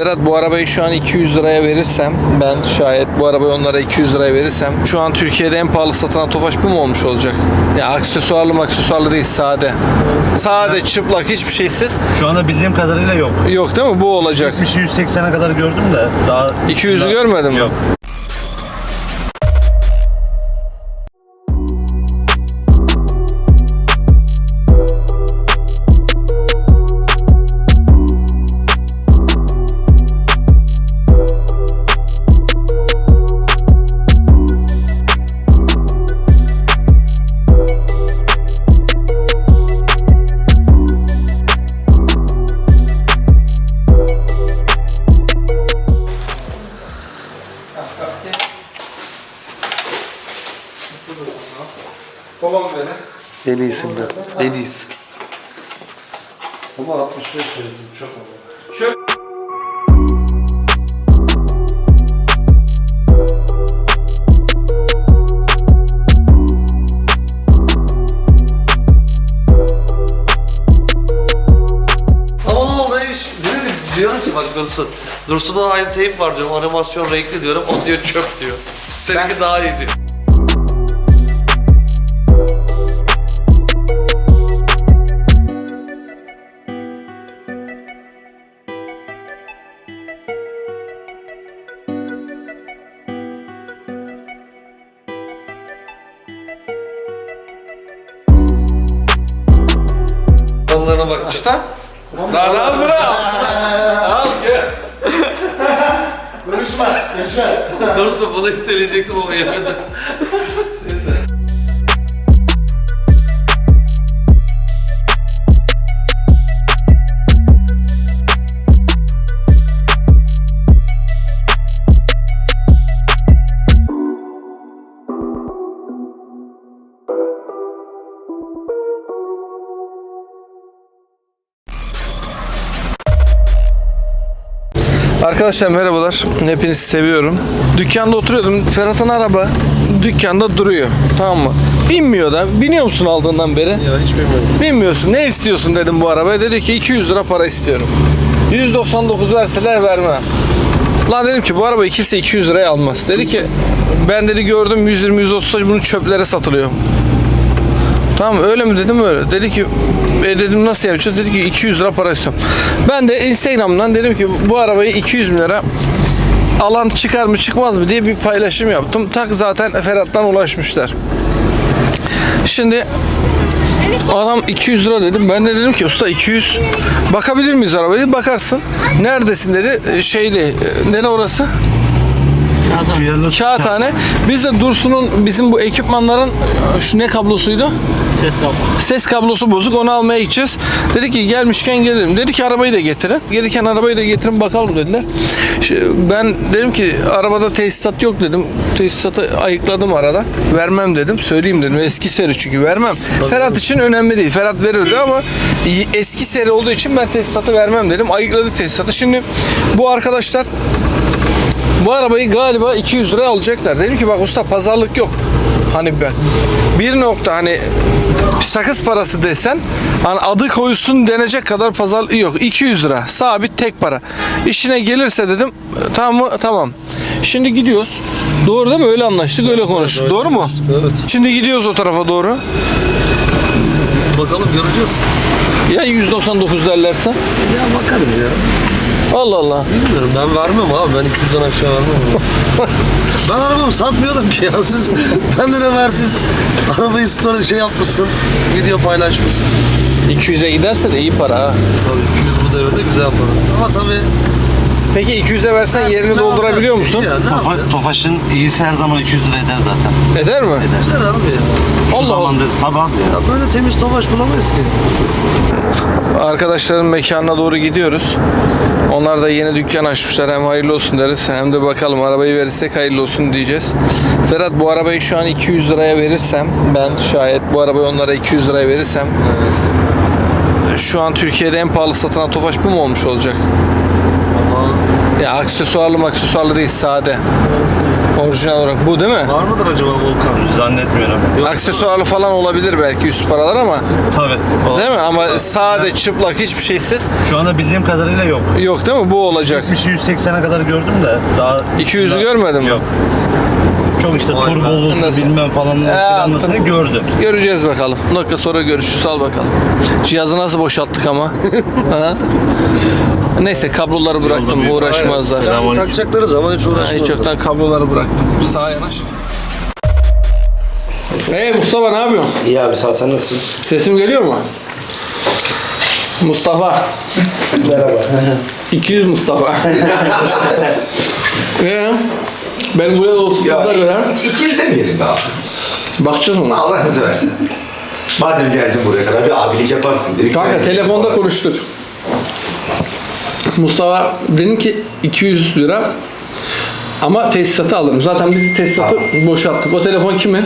Berat bu arabayı şu an 200 liraya verirsem ben şayet bu arabayı onlara 200 liraya verirsem şu an Türkiye'de en pahalı satılan Tofaş bu mu olmuş olacak? Ya aksesuarlı aksesuarlı değil sade. Sade çıplak hiçbir şeysiz. Şu anda bildiğim kadarıyla yok. Yok değil mi? Bu olacak. 180'e kadar gördüm de daha 200'ü daha- görmedin mi? Yok. En iyisinden. En iyisi. Ama 65 serisi çok. Ama mi? Diyorum ki bak Dursun. Dursun'da aynı teyip var diyorum. Animasyon renkli diyorum. O diyor çöp diyor. Seninki daha iyi diyor. Onlara bak. Usta. Daha ne al bırak. Al gel. Konuşma. Yaşa. Dursun bunu iteleyecektim ama yemedim. Arkadaşlar merhabalar. Hepinizi seviyorum. Dükkanda oturuyordum. Ferhat'ın araba dükkanda duruyor. Tamam mı? Binmiyor da. Biniyor musun aldığından beri? Ya hiç bilmiyorum. Bilmiyorsun. Ne istiyorsun dedim bu arabaya. Dedi ki 200 lira para istiyorum. 199 verseler vermem. Lan dedim ki bu arabayı kimse 200 liraya almaz. Dedi ki ben dedi gördüm 120-130 bunun çöplere satılıyor. Tamam öyle mi dedim öyle. Dedi ki e dedim nasıl yapacağız? Dedi ki 200 lira para istiyorum. Ben de Instagram'dan dedim ki bu arabayı 200 bin lira alan çıkar mı çıkmaz mı diye bir paylaşım yaptım. Tak zaten Ferhat'tan ulaşmışlar. Şimdi Adam 200 lira dedim. Ben de dedim ki usta 200 bakabilir miyiz arabaya? Bakarsın. Neredesin dedi. E, Şeyli. e, Nere orası? Duyarlı Kağıthane. Biz de Dursun'un bizim bu ekipmanların e, şu ne kablosuydu? Ses kablo. Ses kablosu bozuk onu almaya gideceğiz. Dedi ki gelmişken gelelim. Dedi ki arabayı da getirin. Gelirken arabayı da getirin bakalım dediler. Ben dedim ki arabada tesisat yok dedim. Tesisatı ayıkladım arada. Vermem dedim. Söyleyeyim dedim. Eski seri çünkü vermem. Ferhat için önemli değil. Ferhat verirdi ama eski seri olduğu için ben tesisatı vermem dedim. Ayıkladı tesisatı. Şimdi bu arkadaşlar bu arabayı galiba 200 liraya alacaklar. Dedim ki bak usta pazarlık yok. Hani ben bir nokta hani sakız parası desen hani adı koyulsun denecek kadar pazar yok. 200 lira sabit tek para. İşine gelirse dedim tamam mı? Tamam. Şimdi gidiyoruz. Doğru değil mi? Öyle anlaştık, öyle konuştuk. Doğru mu? Evet. Şimdi gidiyoruz o tarafa doğru. Bakalım göreceğiz. Ya 199 derlerse? Ya bakarız ya. Allah Allah. Bilmiyorum ben vermem abi. Ben 200'den aşağı vermem. ben arabamı satmıyordum ki ya. Siz benden evvel siz arabayı story şey yapmışsın. Video paylaşmışsın. 200'e giderse de iyi para ha. Tabii 200 bu devirde güzel para. Ama tabii Peki 200'e versen yerini ne doldurabiliyor musun? Ya, ne Tofa? Tofaş'ın iyisi her zaman 200 lira eder zaten. Eder mi? Eder abi ya. Allah Allah. Zamandır tabi abi ya. Ya böyle temiz tofaş bulamayız ki. Arkadaşların mekanına doğru gidiyoruz. Onlar da yeni dükkan açmışlar. Hem hayırlı olsun deriz hem de bakalım arabayı verirsek hayırlı olsun diyeceğiz. Ferhat bu arabayı şu an 200 liraya verirsem ben şayet bu arabayı onlara 200 liraya verirsem şu an Türkiye'de en pahalı satılan Tofaş bu mu olmuş olacak? Ya aksesuarlı aksesuarlı değil sade. Orijinal olarak bu değil mi? Var mıdır acaba Volkan? Zannetmiyorum. Aksesuarlı falan olabilir belki üst paralar ama Tabii. değil mi? Ama sade çıplak hiçbir şeysiz Şu anda bildiğim kadarıyla yok. yok değil mi? Bu olacak. Bir şey 180'e kadar gördüm de daha 200'ü daha- görmedin mi? Yok. Çok işte Vay Nasıl? bilmem falan filanlısını gördüm. Göreceğiz bakalım. Bir dakika sonra görüşürüz. Al bakalım. Cihazı nasıl boşalttık ama. Ha? Neyse kabloları bıraktım. bir- Uğraşmazlar. Yani Selamünaleyküm. takacakları zaman hiç Ha, uğraşmazlar. Hiç yoktan kabloları bıraktım. Sağa yanaş. Hey Mustafa ne yapıyorsun? İyi abi sağ ol, sen nasılsın? Sesim geliyor mu? Mustafa. Merhaba. 200 Mustafa. Ee, ben buraya 30'da göre 200 demeyelim be abi. bakacağız ona. Allah'ını seversen. Madem geldin buraya kadar bir abilik yaparsın dedik. Kanka telefonda konuştuk. Mustafa dedim ki 200 lira ama tesisatı alırım. Zaten biz tesisatı boşalttık. O telefon kimin?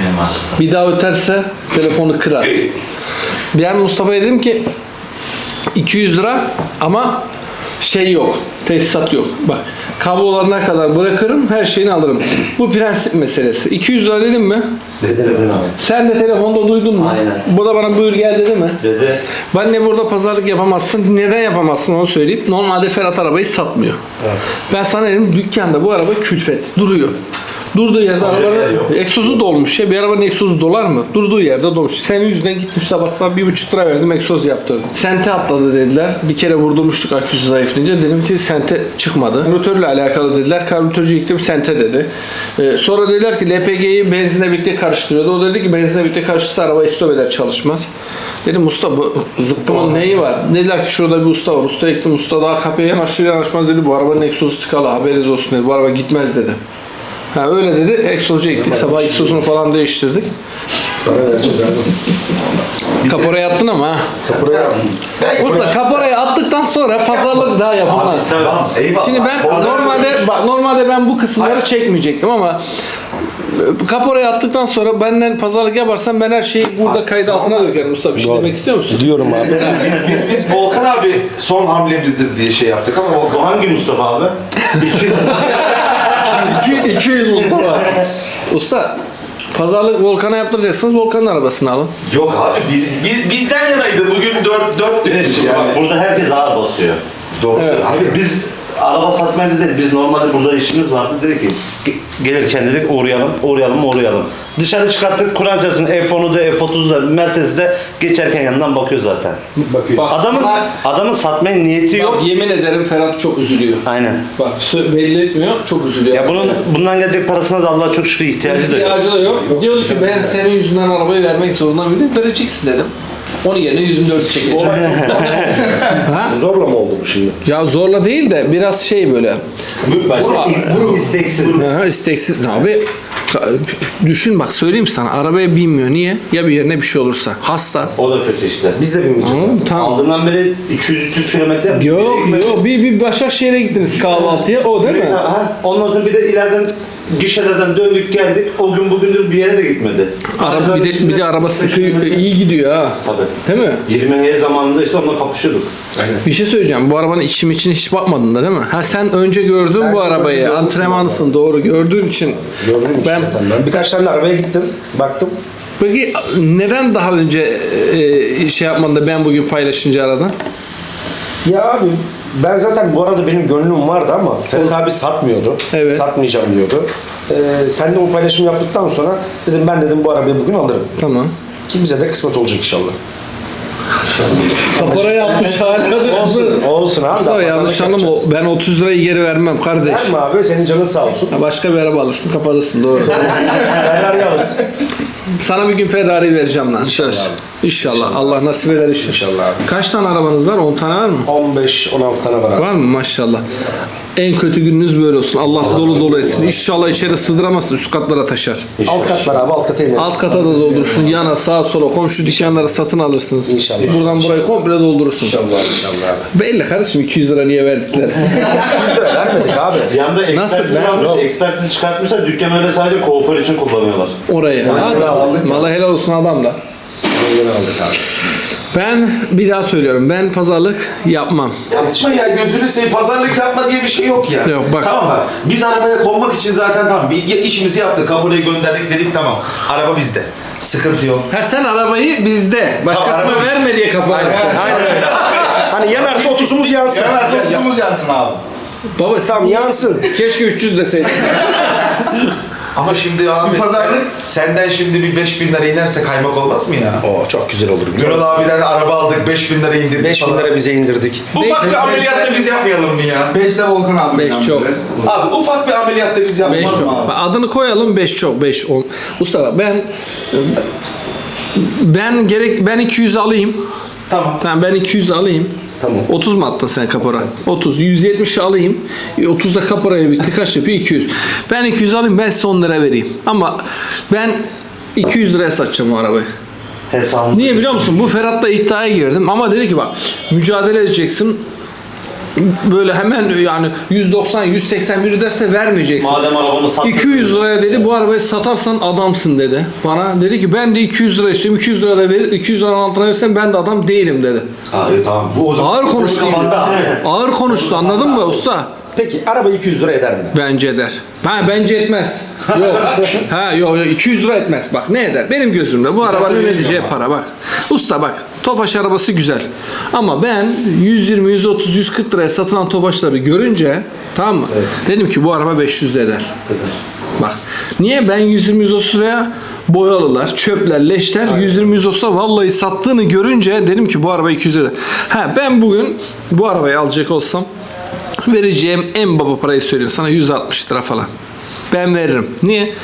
Benim artık. Bir daha öterse telefonu kırar. Ben Mustafa'ya dedim ki 200 lira ama şey yok. Tesisat yok. Bak kablolarına kadar bırakırım her şeyini alırım. Bu prensip meselesi. 200 lira dedim mi? Dedin dedin abi. Sen de telefonda duydun mu? Aynen. Bu da bana buyur gel dedi mi? Dedi. Ben ne burada pazarlık yapamazsın, neden yapamazsın onu söyleyip normalde Ferhat arabayı satmıyor. Ben sana dedim dükkanda bu araba külfet duruyor. Durduğu yerde arabanın egzozu dolmuş. Ya bir arabanın egzozu dolar mı? Durduğu yerde dolmuş. Senin yüzünden gittim sabah sabah bir buçuk lira verdim egzoz yaptırdım. Sente atladı dediler. Bir kere vurdurmuştuk aküsü zayıflayınca. Dedim ki sente çıkmadı. Karbüratörle alakalı dediler. Karbüratörcü gittim sente dedi. Ee, sonra dediler ki LPG'yi benzinle birlikte karıştırıyordu. O dedi ki benzinle birlikte karıştırsa araba istop eder çalışmaz. Dedim usta bu zıkkımın neyi var? Dediler ki şurada bir usta var. Usta gittim usta daha kapıya yanaşır yanaşmaz dedi. Bu arabanın egzozu tıkalı haberiniz olsun dedi. Bu araba gitmez dedi. Ha öyle dedi. Egzozcu gittik. Sabah egzozunu falan değiştirdik. Para vereceğiz abi. Kaporaya attın ama ha. Ben Usta kaporaya attıktan sonra pazarlık daha yapamaz. Tamam eyvallah. Şimdi ben normalde bak normalde ben bu kısımları çekmeyecektim ama e, kaporaya attıktan sonra benden pazarlık yaparsan ben her şeyi burada kayıt altına dökerim usta. Bir şey demek istiyor musun? Diyorum abi. biz, biz, biz Volkan abi son hamlemizdir diye şey yaptık ama Volkan Bu hangi Mustafa abi? 200, 200 Mustafa. Usta pazarlık Volkan'a yaptıracaksınız Volkan'ın arabasını alın. Yok abi biz, biz bizden yanaydı bugün 4 4 demiş Bak yani. burada herkes ağır basıyor. Doğru. Evet. Abi Biz araba satmaya dedik. Biz normalde burada işimiz vardı. Dedik ki "Ge- gelirken dedik uğrayalım, uğrayalım, uğrayalım. Dışarı çıkarttık Kur'ancasını F10'u da F30'u da Mercedes'i de geçerken yanından bakıyor zaten. Bakıyor. Bak, Adamın bak- adamın satmaya niyeti yok. Bak yemin ederim Ferhat çok üzülüyor. Aynen. Bak belli etmiyor çok üzülüyor. Ya bunun bundan gelecek parasına da Allah çok şükür ihtiyacı da yok. ihtiyacı da yok. Diyordu ki ben senin yüzünden arabayı vermek zorunda mıydım? Vereceksin dedim. Onun yerine 104 çekeceğim. ha? Zorla mı oldu bu şimdi? Ya zorla değil de biraz şey böyle. Bunu isteksiz. Ha, isteksiz. Abi düşün bak söyleyeyim sana arabaya binmiyor. Niye? Ya bir yerine bir şey olursa. Hasta. O da kötü işte. Biz de bilmeyeceğiz Tamam, tamam. Aldığından beri 200-300 kilometre. Yok yok bir, bir Başakşehir'e gittiniz kahvaltıya o değil mi? Ha, ondan sonra bir de ileriden gişelerden döndük geldik. O gün bugündür bir yere de gitmedi. Araba, bir, de, bir de araba sıkı iyi gidiyor ha. Tabii. Değil mi? 20 zamanında işte onunla kapışıyorduk. Bir şey söyleyeceğim. Bu arabanın içim için hiç bakmadın da değil mi? Ha sen önce gördün Ben bu önce arabayı. Antrenmanlısın doğru. Gördüğün için. Gördüğüm için Ben zaten ben. Birkaç tane de arabaya gittim. Baktım. Peki neden daha önce e, şey yapmadın da ben bugün paylaşınca aradın? Ya abi ben zaten bu arada benim gönlüm vardı ama Ferhat abi satmıyordu. Evet. Satmayacağım diyordu. Ee, sen de bu paylaşımı yaptıktan sonra dedim ben dedim bu arabayı bugün alırım. Tamam. Ki bize de kısmet olacak inşallah. Kapora yapmış hala. Olsun, olsun abi. Mustafa daha yanlış pazarlık anlama. yapacağız. Ben 30 lirayı geri vermem kardeş. Verme abi senin canın sağ olsun. Başka bir araba alırsın kapatırsın doğru. Ferrari alırız. Sana bir gün Ferrari vereceğim lan. İnşallah Söz. abi. İnşallah. Allah nasip eder inşallah. İnşallah abi. Kaç tane arabanız var? 10 tane var mı? 15-16 tane var abi. Var mı? Maşallah. En kötü gününüz böyle olsun. Allah dolu dolu etsin. İnşallah içeri sığdıramazsın. Üst katlara taşar. Alt kat var abi alt kata ineriz. Alt kata da doldurursun. Yana, sağa, sola, komşu dükkanları satın alırsınız. İnşallah. Buradan burayı komple doldurursun. İnşallah inşallah abi. Belli kardeşim 200 lira niye verdikleri. 100 lira vermedik abi. Yanında Nasıl ekspertiz varmış. Ekspertizi çıkartmışlar. Dükkan öyle sadece kuaför için kullanıyorlar. Oraya. Yani. Aldık. Vallahi helal olsun aldık abi. Ben bir daha söylüyorum. Ben pazarlık yapmam. Yapma ya gözünü seveyim pazarlık yapma diye bir şey yok ya. Yok, bak. Tamam bak biz arabaya konmak için zaten tamam bir işimizi yaptık kapıya gönderdik dedik tamam. Araba bizde. Sıkıntı yok. Ha sen arabayı bizde. Başkasına Tamam, araba- verme diye kapı Hani yanarsa 30'umuz yansın. Hemen dostumuz yansın abi. Baba Tamam yansın. keşke 300 deseydin. Ama şimdi abi pazarlık senden şimdi bir 5000 lira inerse kaymak olmaz mı ya? Oo çok güzel olur. Gürol abiden araba aldık 5000 lira indirdik 5 bin falan. lira bize indirdik. Ufak bir ameliyat da biz yapmayalım mı ya? 5 de Volkan abi. Beş çok. Abi ufak bir ameliyat da biz 5 yapmayalım çok. abi? Bak, Adını koyalım 5 çok 5 10. Usta bak ben ben gerek ben 200 alayım. Tamam. Tamam ben 200 alayım. Tamam. 30 mu attın sen kapora? 30. 170 alayım. 30 da kaporaya bitti. Kaç yapıyor? 200. Ben 200 alayım ben size 10 lira vereyim. Ama ben 200 liraya satacağım o arabayı. Hesabım. Niye biliyor musun? Bu Ferhat'la iddiaya girdim ama dedi ki bak mücadele edeceksin. Böyle hemen yani 190 180 biri derse vermeyeceksin. Madem arabamı sattın. 200 liraya dedi bu arabayı satarsan adamsın dedi. Bana dedi ki ben de 200 lira istiyorum. 200 lira da verir. 200 liranın altına verirsen ben de adam değilim dedi. Ha, iyi, tamam. Bu o zaman. Ağır konuştu. Ağır konuştu anladın mı usta? Peki araba 200 lira eder mi? Bence eder. Ha bence etmez. Yok. ha yok yok 200 lira etmez. Bak ne eder? Benim gözümde bu arabanın ne edeceği para bak. Usta bak. Tofaş arabası güzel. Ama ben 120, 130, 140 liraya satılan Tofaşları görünce tamam mı? Dedim ki bu araba 500 de eder. Bak. Niye ben 120 130 liraya boyalılar, çöpler, leşler 120 130'a vallahi sattığını görünce dedim ki bu araba 200 eder. Ha ben bugün bu arabayı alacak olsam vereceğim en baba parayı söyleyeyim sana 160 lira falan. Ben veririm. Niye?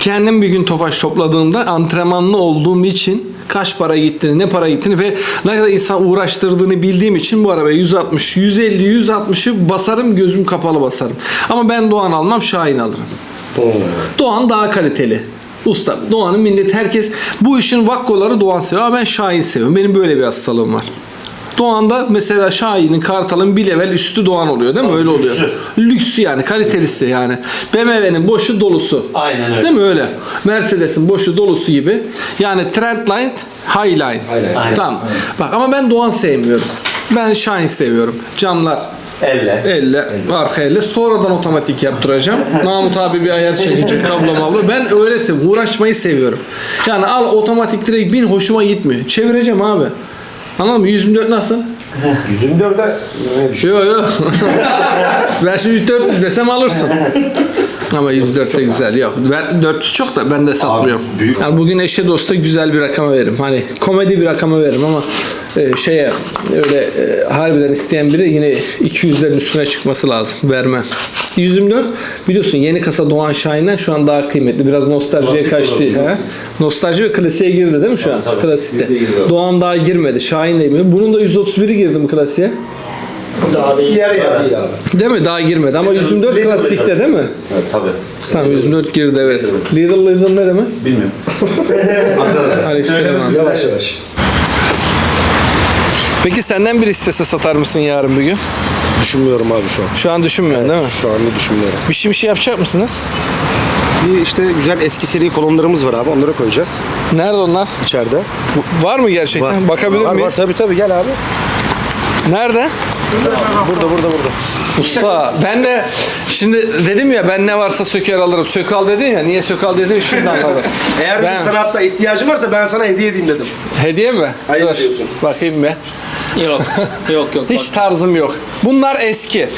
Kendim bir gün tofaş topladığımda antrenmanlı olduğum için kaç para gittiğini, ne para gittiğini ve ne kadar insan uğraştırdığını bildiğim için bu arabaya 160, 150, 160'ı basarım gözüm kapalı basarım. Ama ben Doğan almam Şahin alırım. Doğan daha kaliteli. Usta. Doğan'ın millet herkes bu işin vakkoları Doğan seviyor ama ben Şahin seviyorum. Benim böyle bir hastalığım var. Doğan'da mesela Şahin'in Kartal'ın bir level üstü Doğan oluyor değil mi? Öyle oluyor. lüksü. Lüksü yani kalitelisi yani. BMW'nin boşu dolusu. Aynen öyle. Değil mi öyle? Mercedes'in boşu dolusu gibi. Yani Trendline, Highline. Aynen. Tamam. Bak ama ben Doğan sevmiyorum. Ben Şahin seviyorum. Camlar Elle. Elle, arka elle. Sonradan otomatik yaptıracağım. Mahmut abi bir ayar çekecek kablo mablo. Ben öyle seviyorum. Uğraşmayı seviyorum. Yani al otomatik direkt bin hoşuma gitmiyor. Çevireceğim abi. Anladın mı? 124 nasıl? 124'e ne düşün? Yok yok. ben şimdi 400 desem alırsın. Ama 104 de güzel. Yok. Ver, 400 çok da ben de satmıyorum. büyük- Yani bugün eşe dosta güzel bir rakama veririm. Hani komedi bir rakama veririm ama e, şeye öyle e, harbiden isteyen biri yine 200'lerin üstüne çıkması lazım. Vermem. 124 biliyorsun yeni kasa Doğan Şahin'den şu an daha kıymetli. Biraz nostaljiye Klasik kaçtı. olabilir. He? Nostalji ve klasiğe girdi değil mi şu an? tabii. Klasikte. Girdi, girdi. Doğan daha girmedi. Şahin de girmedi. Bunun da 131'i girdi mi klasiğe? Yarı yarı. Değil abi. Değil mi? Daha girmedi ama 124 Lidl, klasikte değil mi? Evet, tabii. Tamam 124 girdi evet. Lidl Lidl ne demek? Bilmiyorum. Azar azar. Aleykümselam. Yavaş yavaş. Peki senden bir istese satar mısın yarın bir gün? Düşünmüyorum abi şu an. Şu an düşünmüyorsun değil mi? Şu anda düşünmüyorum. Bir şey bir şey yapacak mısınız? Bir işte güzel eski seri kolonlarımız var abi. Onları koyacağız Nerede onlar? içeride. Bu- Var mı gerçekten? Bakabilir var, Var miyiz? tabii tabii gel abi. Nerede? Burada burada burada. Usta ben de şimdi dedim ya ben ne varsa söker alırım. Sökal dedin ya niye sökal dedin şimdi anladım. Eğer Ben- benim sana hatta ihtiyacın varsa ben sana hediye edeyim dedim. Hediye mi? Hayır Dur, diyorsun. Bakayım bir. Yok. Yok yok. Hiç tarzım yok. Bunlar eski.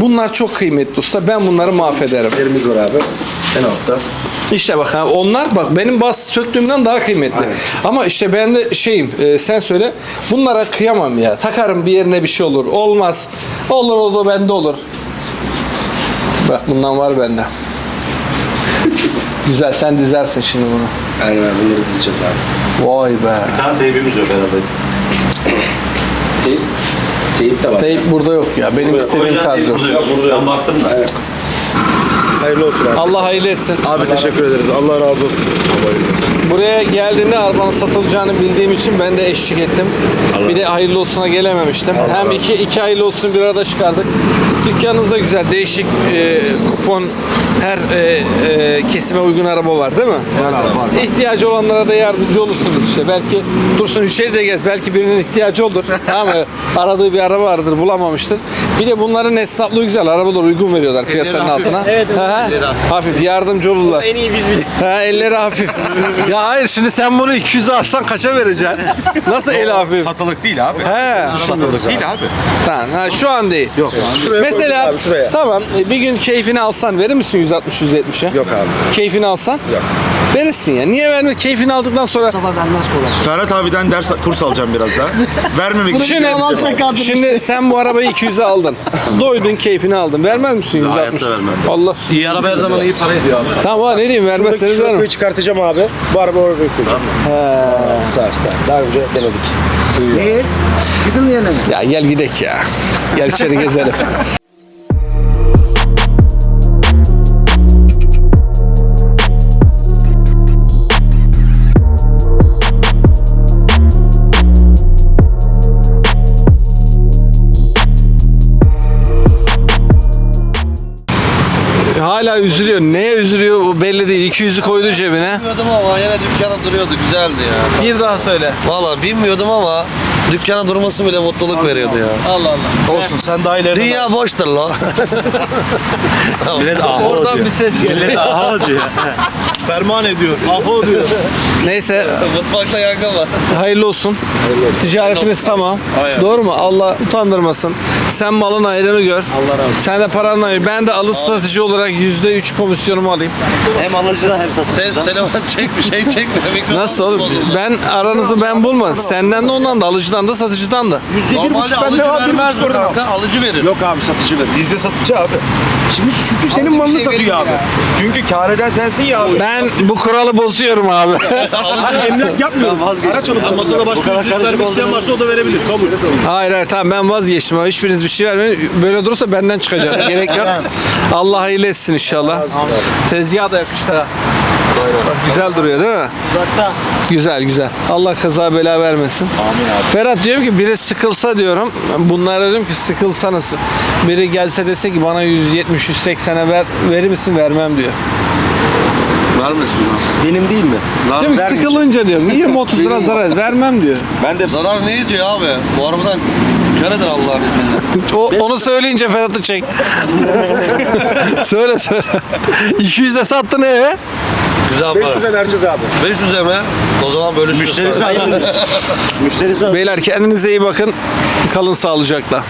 Bunlar çok kıymetli usta. Ben bunları mahvederim. Yerimiz var abi. En altta. İşte bak ha, onlar bak benim bas söktüğümden daha kıymetli. Aynen. Ama işte ben de şeyim e, sen söyle bunlara kıyamam ya. Takarım bir yerine bir şey olur. Olmaz. Olur o da bende olur. Bak bundan var bende. Güzel sen dizersin şimdi bunu. Aynen bunları dizeceğiz abi. Vay be. Bir tane teybimiz yok herhalde. Teyip, de var. Teyip burada yok ya. Benim istediğim tarz yok. burada yok. Ben baktım da. Hayırlı olsun abi. Allah hayırlı etsin. Abi teşekkür ederiz. Allah razı olsun. Buraya geldiğinde arabanın satılacağını bildiğim için ben de eşlik ettim. Bir de hayırlı olsuna gelememiştim. Hem iki, iki hayırlı olsunu bir arada çıkardık. Dükkanınız da güzel. Değişik e, kupon her e, e, kesime uygun araba var değil mi? Var abi var. İhtiyacı olanlara da yardımcı olursunuz işte. Belki dursun içeri de gez. Belki birinin ihtiyacı olur. tamam mı? Aradığı bir araba vardır bulamamıştır. Bir de bunların esnaflığı güzel. Arabalar uygun veriyorlar piyasanın altına. Evet, evet. Hafif yardımcı olurlar. En iyi biz biliyoruz. Ha elleri hafif. ya hayır şimdi sen bunu 200'e alsan kaça vereceksin? Nasıl el hafif? Satılık değil abi. He. Satılık değil abi. Tamam. Ha, şu an değil. Yok Mesela abi şuraya. tamam e, bir gün keyfini alsan verir misin 160 170'e? Yok abi. Keyfini alsan? Yok. Verirsin ya. Niye vermiyor? Keyfini aldıktan sonra Sabah vermez kolay. Ferhat abiden ders kurs alacağım biraz daha. Vermemek için. Şimdi, şimdi sen bu arabayı 200'e aldın. Doydun keyfini aldın. Vermez misin 160? Allah. İyi araba her zaman iyi para ediyor abi. Tamam ha, ne diyeyim vermezseniz vermem. arabayı çıkartacağım abi. Bu araba oraya koyacağım. Sar sar. Daha önce denedik. İyi. Gidin yerine mi? Ya gel gidek ya. Gel içeri gezelim. Hala üzülüyor. Neye üzülüyor bu belli değil. 200'ü koydu cebine. Bilmiyordum ama yine dükkana duruyordu. Güzeldi ya. Bir daha söyle. Valla bilmiyordum ama dükkana durması bile mutluluk veriyordu ya. Allah Allah. Olsun sen daha ileride. Dünya boştur lo. Oradan bir ses geliyor. Ferman ediyor. Aho diyor. Neyse Mutfakta yangın var. hayırlı olsun. Ticaretiniz tamam. Doğru mu? Allah utandırmasın. Sen malın ayrını gör. Allah razı olsun. Sen de paranı ayır. Ben de alış satıcı olarak %3 komisyonumu alayım. Hem alıcıdan hem satıcıdan. Ses telefon çek bir şey çekmiyor. Mikrofon Nasıl oğlum? bozuldu. Ben aranızı ben bulmadım. Senden de ondan da alıcıdan da satıcıdan da. Normalde alıcı vermez mi kanka? Alıcı verir. Yok abi satıcı ver. Bizde satıcı abi. Şimdi çünkü senin bir malını şey satıyor abi. ya. Çünkü kar eden sensin ya abi. Ben bu kuralı bozuyorum abi. Emlak yapmıyorum. Araç alıp Masada başka yüz vermek isteyen varsa o da verebilir. Kabul. hayır hayır tamam ben vazgeçtim. abi. Hiçbiriniz bir şey vermeyin. Böyle durursa benden çıkacak. Gerek yok. Allah hayırlı etsin inşallah. Tezgah da yakıştı ha. Bak, güzel duruyor değil mi? Uzakta. Güzel güzel. Allah kaza bela vermesin. Amin abi. Ferhat diyorum ki biri sıkılsa diyorum. Bunlara diyorum ki sıkılsanız. Biri gelse dese ki bana 170-180'e ver, verir misin? Vermem diyor. Benim değil mi? Diyorum ki sıkılınca diyorum 20-30 lira zarar vermem diyor. Ben de Zarar ne ediyor abi? Bu arabadan kar eder Allah'ın izniyle. O, onu söyleyince Ferhat'ı çek. söyle söyle. 200'e sattın eve. Güzel para. 500'e vereceğiz abi. 500'e mi? O zaman bölüşürüz. Müşterisi para. ayıp. Müşterisi ayıp. Beyler kendinize iyi bakın. Kalın sağlıcakla.